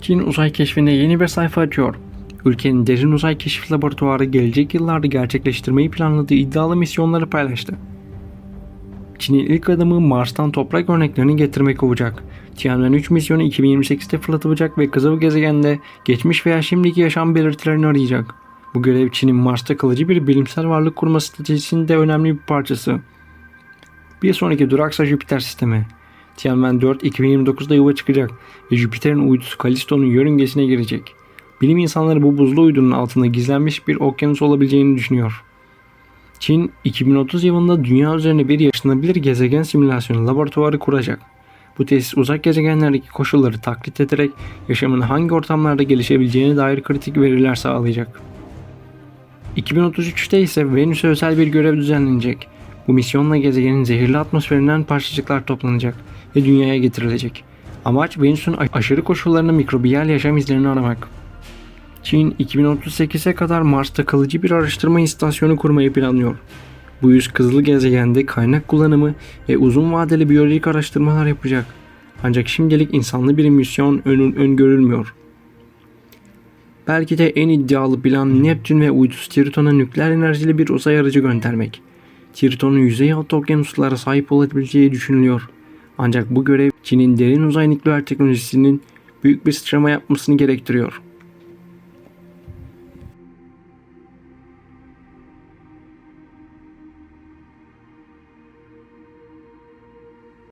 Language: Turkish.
Çin uzay keşfine yeni bir sayfa açıyor. Ülkenin derin uzay keşif laboratuvarı gelecek yıllarda gerçekleştirmeyi planladığı iddialı misyonları paylaştı. Çin'in ilk adımı Mars'tan toprak örneklerini getirmek olacak. Tianwen 3 misyonu 2028'de fırlatılacak ve kızıl gezegende geçmiş veya şimdiki yaşam belirtilerini arayacak. Bu görev Çin'in Mars'ta kalıcı bir bilimsel varlık kurma stratejisinin de önemli bir parçası. Bir sonraki duraksa Jüpiter sistemi. Tianwen 4 2029'da yuva çıkacak ve Jüpiter'in uydusu Callisto'nun yörüngesine girecek. Bilim insanları bu buzlu uydunun altında gizlenmiş bir okyanus olabileceğini düşünüyor. Çin 2030 yılında dünya üzerine bir yaşanabilir gezegen simülasyonu laboratuvarı kuracak. Bu tesis uzak gezegenlerdeki koşulları taklit ederek yaşamın hangi ortamlarda gelişebileceğine dair kritik veriler sağlayacak. 2033'te ise Venüs'e özel bir görev düzenlenecek. Bu misyonla gezegenin zehirli atmosferinden parçacıklar toplanacak ve dünyaya getirilecek. Amaç Venüs'ün aşırı koşullarında mikrobiyal yaşam izlerini aramak. Çin 2038'e kadar Mars'ta kalıcı bir araştırma istasyonu kurmayı planlıyor. Bu yüz kızıl gezegende kaynak kullanımı ve uzun vadeli biyolojik araştırmalar yapacak. Ancak şimdilik insanlı bir misyon ön, öngörülmüyor. Belki de en iddialı plan Neptün ve uydusu Triton'a nükleer enerjili bir uzay aracı göndermek. Triton'un yüzey altı okyanuslara sahip olabileceği düşünülüyor. Ancak bu görev Çin'in derin uzay nükleer teknolojisinin büyük bir sıçrama yapmasını gerektiriyor.